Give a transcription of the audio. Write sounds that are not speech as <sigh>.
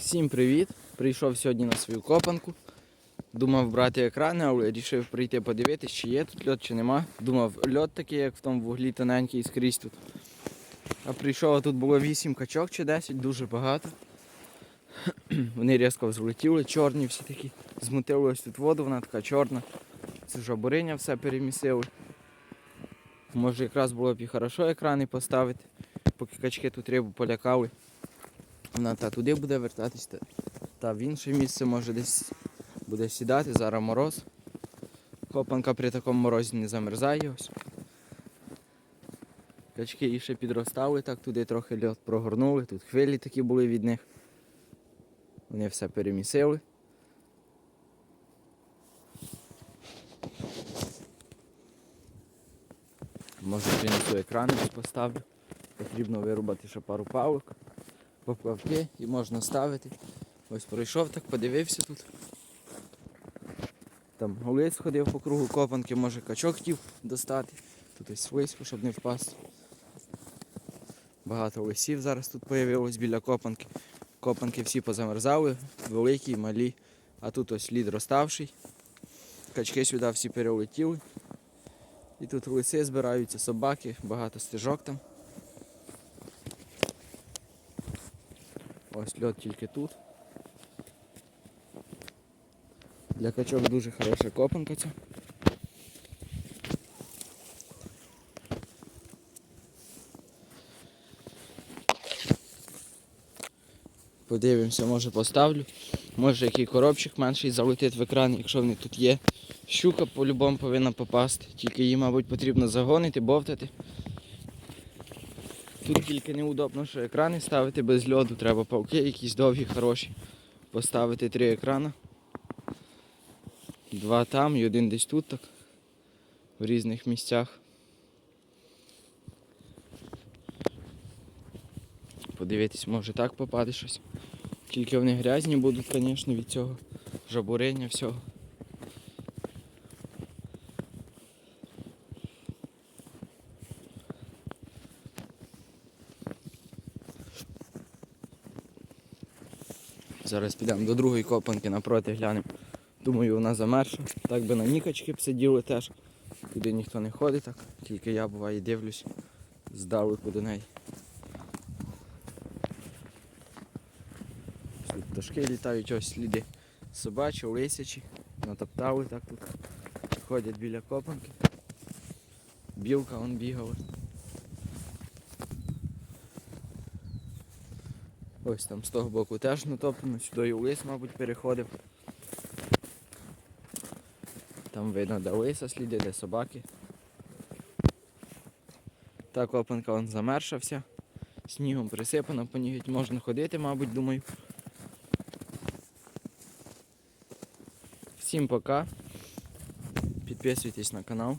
Всім привіт! Прийшов сьогодні на свою копанку. Думав брати екрани, але вирішив прийти подивитись, чи є тут льот, чи нема. Думав, льот такий, як в тому вуглі тоненький скрізь тут. А прийшов, а тут було 8 качок чи 10, дуже багато. <clears throat> Вони різко злетіли, чорні всі такі. Змутили тут воду, вона така чорна. Це жабуриня все перемісили. Може якраз було б і хорошо екрани поставити, поки качки тут рибу полякали. Вона та туди буде вертатись, та, та в інше місце може десь буде сідати, зараз мороз. Копанка при такому морозі не замерзає ось. Качки і ще підростали, так туди трохи льот прогорнули, тут хвилі такі були від них. Вони все перемісили. Може принесу екрани десь поставлю. Потрібно вирубати ще пару палок поплавки і можна ставити. Ось пройшов так, подивився тут. Там голець ходив по кругу копанки, може качок хотів достати. Тут ось слизько, щоб не впасти. Багато лисів зараз тут з'явилось біля копанки. Копанки всі позамерзали, великі, малі. А тут ось лід розставший. Качки сюди всі перелетіли. І тут лиси збираються, собаки, багато стежок там. Ось льот тільки тут. Для качок дуже хороша копанка ця. Подивимося, може поставлю. Може який коробчик менший залетить в екран, якщо вони тут є. Щука по-любому повинна попасти, тільки її, мабуть, потрібно загонити, бовтати. Тут тільки неудобно, що екрани ставити без льоду, треба палки якісь довгі, хороші. Поставити три екрани. Два там і один десь тут так. В різних місцях. Подивитись, може так попаде щось. Тільки вони грязні будуть, звісно, від цього жабурення всього. Зараз підемо до другої копанки напроти глянемо. Думаю, вона замерша. Так би на нікачки б сиділи теж. Туди ніхто не ходить так. Тільки я буває дивлюсь здалеку до неї. Тут пташки літають, ось сліди собачі, лисячі. Натоптали так тут. Ходять біля копанки. Білка вон бігала. Ось там з того боку теж натоплено, сюди лис, мабуть, переходив. Там видно, де лиса сліди, де собаки. Та копанка вон замерша вся. Снігом присипана, по ній можна ходити, мабуть, думаю. Всім пока. Підписуйтесь на канал.